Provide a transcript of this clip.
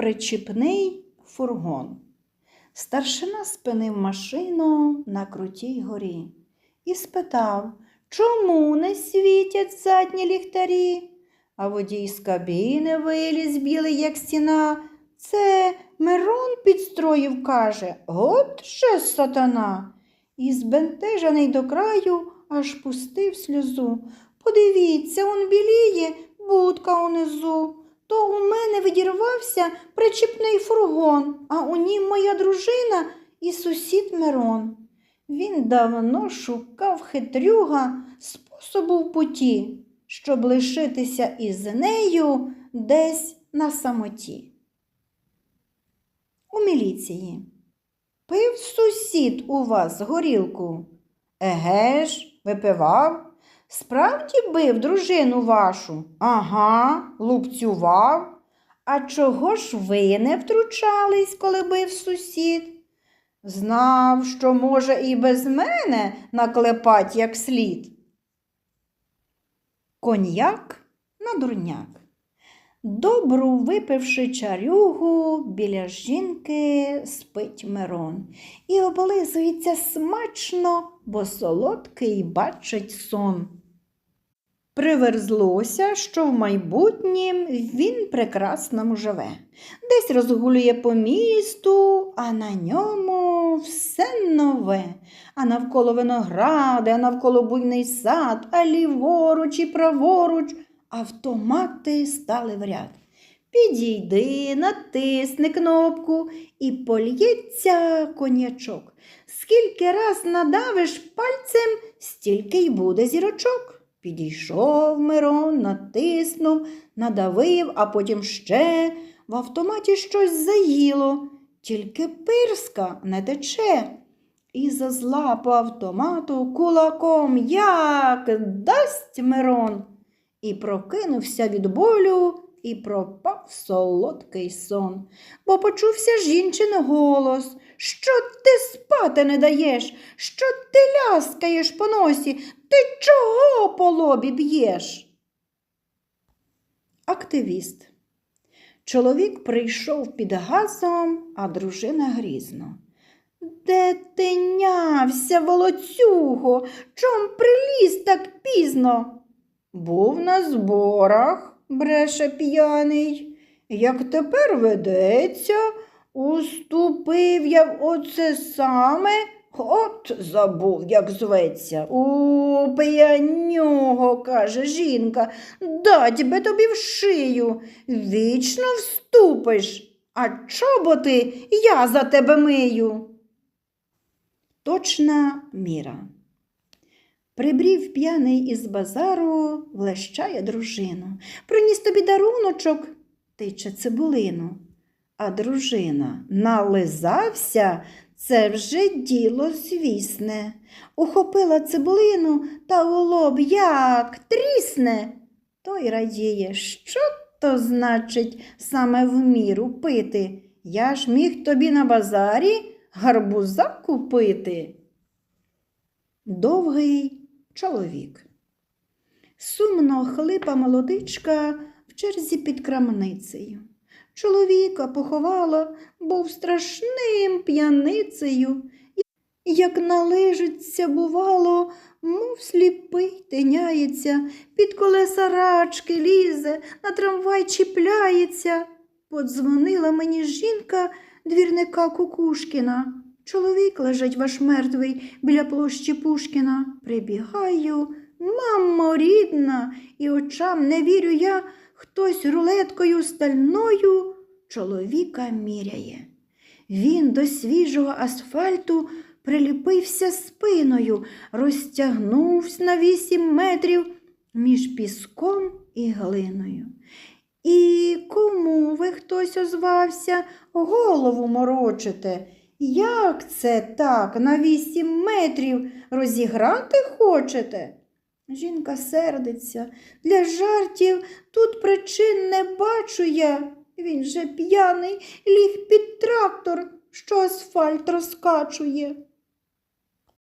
Причіпний фургон. Старшина спинив машину на крутій горі і спитав, чому не світять задні ліхтарі? А водій з кабіни виліз білий, як стіна. Це Мирон підстроїв, каже, от же сатана. І збентежений до краю аж пустив сльозу. Подивіться, он біліє, будка унизу. То у мене видірвався причіпний фургон, а у нім моя дружина і сусід Мирон. Він давно шукав хитрюга способу в путі, щоб лишитися із нею десь на самоті. У міліції. Пив сусід у вас горілку? Еге ж, випивав? Справді бив дружину вашу? Ага, лупцював. А чого ж ви не втручались, коли бив сусід? Знав, що може і без мене наклепать як слід. Коньяк на дурняк. Добру випивши чарюгу, біля жінки спить Мирон і облизується смачно, бо солодкий бачить сон. Приверзлося, що в майбутнім він прекрасному живе. Десь розгулює по місту, а на ньому все нове. А навколо виногради, а навколо буйний сад, а ліворуч і праворуч автомати стали в ряд. Підійди, натисни кнопку і польється конячок. Скільки раз надавиш пальцем, стільки й буде зірочок. Підійшов Мирон, натиснув, надавив, а потім ще в автоматі щось заїло, тільки пирска не тече. І зазла по автомату кулаком як дасть Мирон. І прокинувся від болю, і пропав солодкий сон, бо почувся жінчин голос. Що ти спати не даєш? Що ти ляскаєш по носі? Ти чого по лобі б'єш? Активіст. Чоловік прийшов під газом, а дружина грізно. Де ти нявся, волоцюго? Чом приліз так пізно? Був на зборах, бреше п'яний. Як тепер ведеться, уступив я в оце саме, от забув, як зветься. У п'янього, каже жінка, дать би тобі в шию, вічно вступиш, а чоботи я за тебе мию. Точна міра. Прибрів п'яний із базару, влещає дружину. Приніс тобі даруночок, тиче цибулину. А дружина нализався, це вже діло звісне. Ухопила цибулину та у лоб як трісне. Той радіє, що то значить саме в міру пити. Я ж міг тобі на базарі гарбуза купити. Довгий чоловік. Сумно хлипа молодичка в черзі під крамницею. Чоловіка поховала, був страшним п'яницею. Як належиться, бувало, мов сліпий тиняється, під колеса рачки лізе, на трамвай чіпляється. Подзвонила мені жінка двірника Кукушкіна. Чоловік лежить ваш мертвий біля площі Пушкіна. Прибігаю, мамо рідна, і очам не вірю я, хтось рулеткою стальною чоловіка міряє. Він до свіжого асфальту приліпився спиною, розтягнувся на вісім метрів між піском і глиною. І кому ви хтось озвався, голову морочите? Як це так на вісім метрів розіграти хочете? Жінка сердиться. Для жартів тут причин не бачу я. Він же п'яний ліг під трактор, що асфальт розкачує.